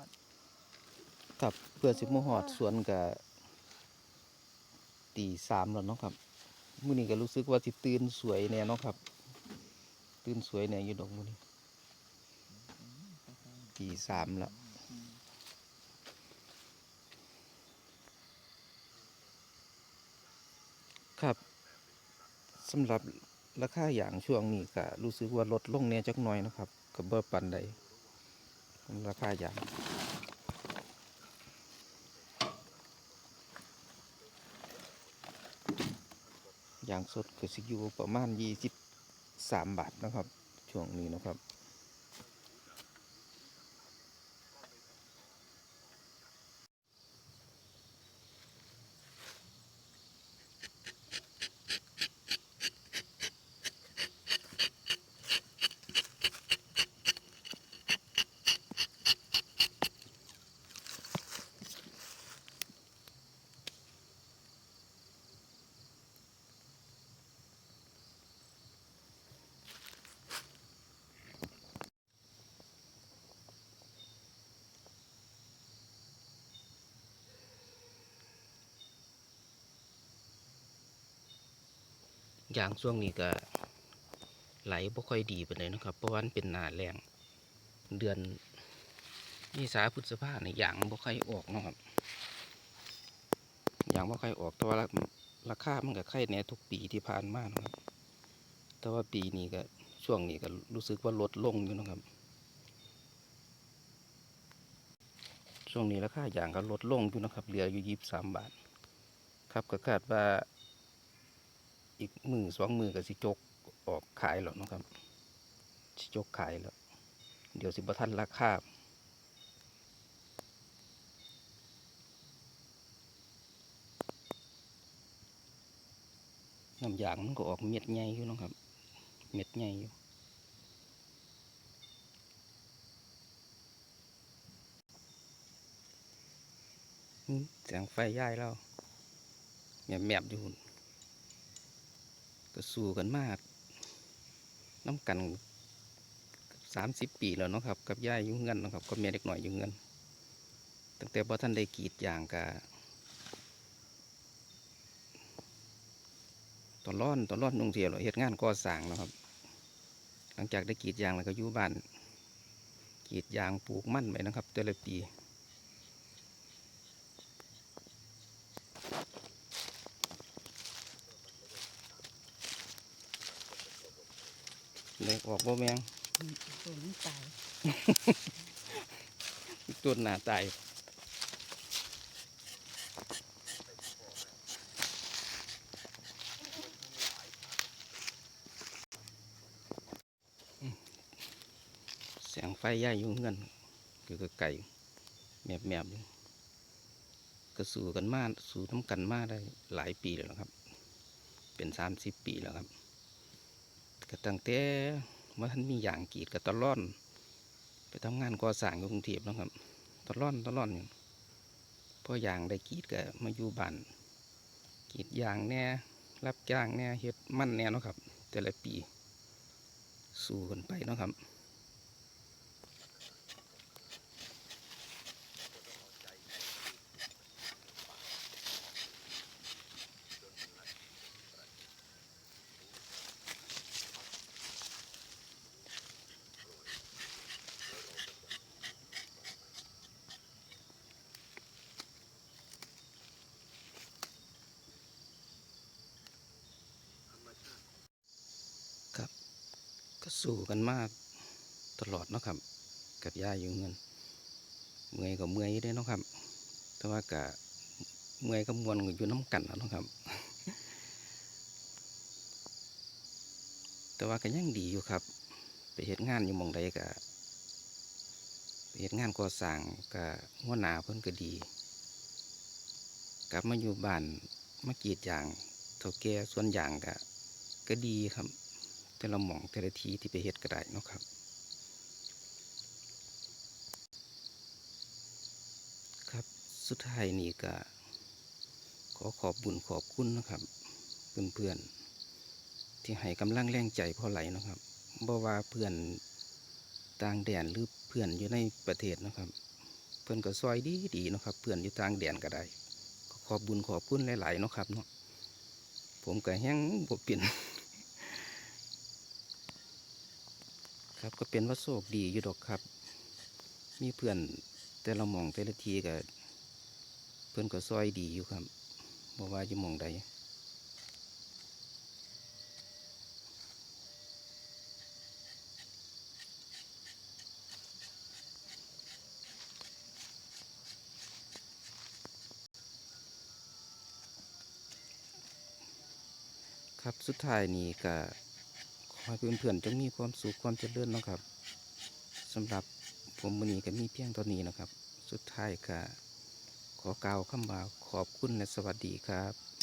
อดครับเพื่อสิมาหอดสวนกับตีสามแล้วเนาะครับมื้อนี้ก็รู้สึกว่าสิตื่นสวยแน่เนาะครับ ตื่นสวยแน่อยู่ดอกมื้อนี้ตีสามแล้วครับสำหรับราคาอย่างช่วงนี้ก็รู้สึกว่าลดลงแหน่จักหน่อยนะครับกับเบอร์ปันใดราคาอย่าง ย่างสดก็สิอยู่ประมาณยี่สิบสามบาทนะครับ ช่วงนี้นะครับ ย่างช่วงนี้ก็ไหลบ่ค่อยดีไปเลยนะครับ เพราะว่ามันเป็นหนาแรงเดือนนี่สาพฤษภาเนี่ยอย่างบ่ค่อยออกนะครับอย่างบ่ค่อยออกแต่ว่าราคามันก็ไข่แน่ทุกปีที่ผ่านมานะครับ แต่ว่าปีนี้ก็ช่วงนี้ก็รู้สึกว่าลดลงอยู่นะครับ ช่วงนี้ราคาอย่างก็ลดลงอยู่นะครับเหลืออยู่ยี่สิบสามบาท ครับก็คาดว่า อีกมือสองมือก็สิจกออกขายแล้วนะครับสิจกขายแล้ว เดี๋ยวสิบทันราคาน้ำยางมันก็ออกเม็ดใหญ่อยู่นะครับ เม็ดใหญ่อยู่แสงไฟย่ายแล้วแหมบอยู่หุ่น ก็สู้กันมากน้ำกันสามสิบปีแล้วเนาะครับ กับย่ายอยุ่งเงินนะครับกับเมียเด็กหน่อยอยุ่งเงินตั้งแต่พอท่านได้กีดยางกะตอนร้อนตอนร้อนนุ่งเสียเราเฮ็ดงานก่อสร้างนะครับ หลังจากได้กีดยางแล้วก็อยู่บ้านกีดยางปลูกมั่นไปนะครับแต่ละปี เลยออกบ่แมงตัวนี้ตายต้นหนาตายแสงไฟย่ายอยู่เงินคือก็ไก่แมบแมบๆอยู่ก็สู่กันมาสู่น้ำกันมาได้หลายปีแล้วนะครับ เป็นสามสิบปีแล้วครับ ก็ตั้งแต่ว่อท่านมีอย่างกีดกับตะล่อน ไปทำงานก่อสร้างกรุงเทพนะครับตะล่อนตะล่อนอยู่พออย่างได้กีดก็มาอยู่บ้านกีดยางแน่รับจ้างแน่เฮ็ดมั่นแน่เนาะครับ แต่ละปี สู้กันไปเนาะครับ สู้กันมากตลอดเนาะครับ กับย่าอยู่เงิน เมื่อยก็เมื่อยอยู่เด้เนาะครับ แต่ว่าก็เมื่อยก็มวนอยู่น้ำกันเนาะครับ แต่ว่าก็ยังดีอยู่ครับ ไปเฮ็ดงานอยู่มองใดก็ไปเฮ็ดงานก่อสร้างก็หัวหน้าเพิ่นก็ดี กลับมาอยู่บ้านมากรีดยางเท่าแก่ส่วนยางก็ก็ดีครับ แต่ละหม่องแต่ละทีที่ไปเฮ็ดก็ได้เนาะครับ ครับสุดท้ายนี่ก็ขอขอบบุญขอบคุณนะครับเพื่อนๆที่ให้กำลังแรงใจพ่อไหลเนาะครับบ่ว่าเพื่อนต่างแดนหรือเพื่อนอยู่ในประเทศนะครับ เพิ่อนก็ซอยดีดีเนาะครับ เพื่อนอยู่ต่างแดนก็ได้ขอบบุญขอบคุณหลายๆเนาะครับเนาะผมก็แห้งบ่เปลี่ยน ครับก็เป็นว่าโชคดีอยู่ดอกครับ มีเพื่อนแต่ละหมองแต่ละทีก็เพื่อนก็ซอยดีอยู่ครับบ่ว่าจะมองใดครับสุดท้ายนี้ก็ ให้เพื่อนๆจงมีความสุขความเจริญนะครับสำหรับผมวันนี้ก็มีเพียงเท่านี้นะครับ สุดท้ายก็ขอกล่าวคำว่าขอบคุณและสวัสดีครับ